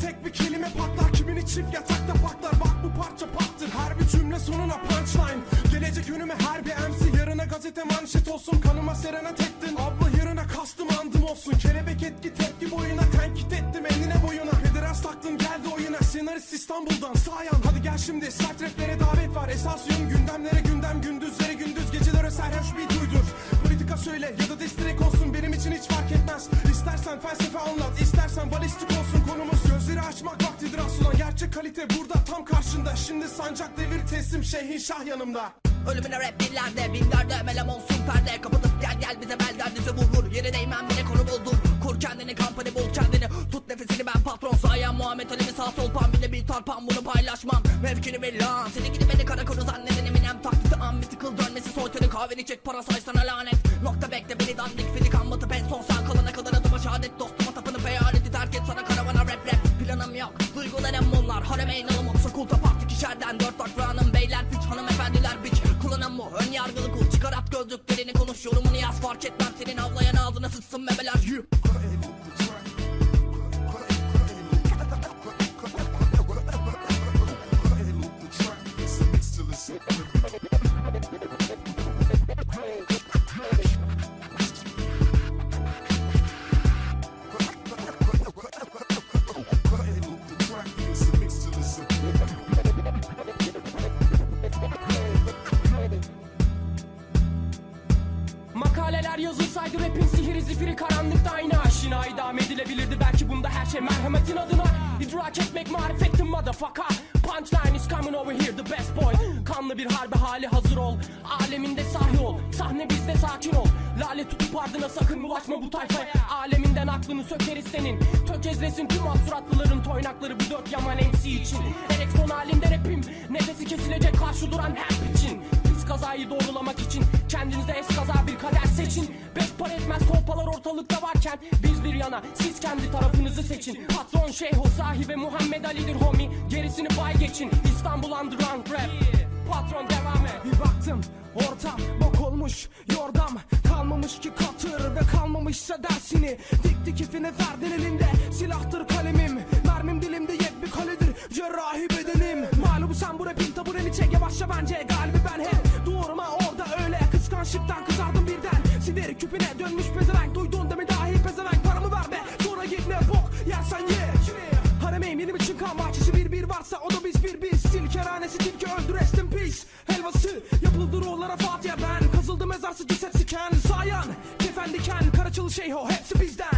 Tek bir kelime patlar. Kimini çift yatakta patlar? Bak bu parça pattır. Her bir cümle sonuna punchline. Gelecek önüme her bir MC Yarına gazete manşet olsun. Kanıma serenet ettin Abla yarına kastım andım olsun. Kelebek etki tepki boyuna Tenkit ettim. Enine boyuna. Federas taktım geldi oyuna. Senarist İstanbul'dan sayan. Hadi gel şimdi. Sert raplere davet var. Esas yön gündemlere gündem. Gündüzlere gündüz. Gecelere serhoş bir duydur. Politika söyle ya da destek olsun. Benim için hiç fark etmez. İstersen felsefe anlat. İstersen balistik kalite burada tam karşında. Şimdi sancak devir teslim şeyhin şah yanımda. Ölümüne rap dillerde Binlerde melem olsun perde Kapatıp gel gel bize bel derdinize vur vur Yere değmem bile konu buldum Kur kendini kampanya bul kendini. Tut nefesini ben patron sayan Muhammed Ali mi sağ sol pan bile bir tarpan. Bunu paylaşmam. Mevkini bil lan. Seni gidip beni karakoru zannedin eminem. Taklidi an mythical dönmesi. Soytarı kahveni çek para saysana lanet Nokta bekle beni dandik at gözlüklerini konuş yorumunu yaz fark etmem senin avlayan ağzına sıçsın memeler Makaleler yazılsaydı rapin sihiri zifiri karanlıkta aynı aşina. İdam edilebilirdi belki bunda her şey merhametin adına. İdrak etmek marifettin motherfucker. Punchline is coming over here the best boy. Kanlı bir harbe hali hazır ol. Aleminde sahi ol. Sahne bizde sakin ol. Lale tutup ardına sakın bulaşma bu tayfaya. Aleminden aklını sökeriz senin. Tökezlesin tüm alt suratlıların toynakları Bu dört yaman MC için. Erekson halinde rapim. Nefesi kesilecek karşı duran her için. Biz kazayı doğrulamak için Kendinize seçin Beş para etmez kolpalar ortalıkta varken. Biz bir yana siz kendi tarafınızı seçin. Patron Şeyho sahibi Muhammed Ali'dir homie. Gerisini bay geçin. İstanbul Underground Rap. Patron devam et. Bir baktım ortam bok olmuş yordam. Kalmamış ki katır ve kalmamışsa dersini. Dikti kifine verdin elinde silahtır kalemim. Mermim dilimde yek bir kaledir. Cerrahi bedenim. Malum sen bu rapin tabureni çek yavaşça bence. Galibi ben hep doğruma orada öyle. Kıskançlıktan kızardım küpüne dönmüş pezevenk Duydun demi dahi pezevenk? Paramı ver be Sonra git ne bok yersen ye. Haremeym benim için kan bahçesi bir bir varsa o da biz bir biz. Sil kerhanesi tilki öldü rest in peace. Helvası yapıldı ruhlara Fatiha ben. Kazıldı mezarsı ceset siken Sayan kefen diken Karaçılı şeyho hepsi bizden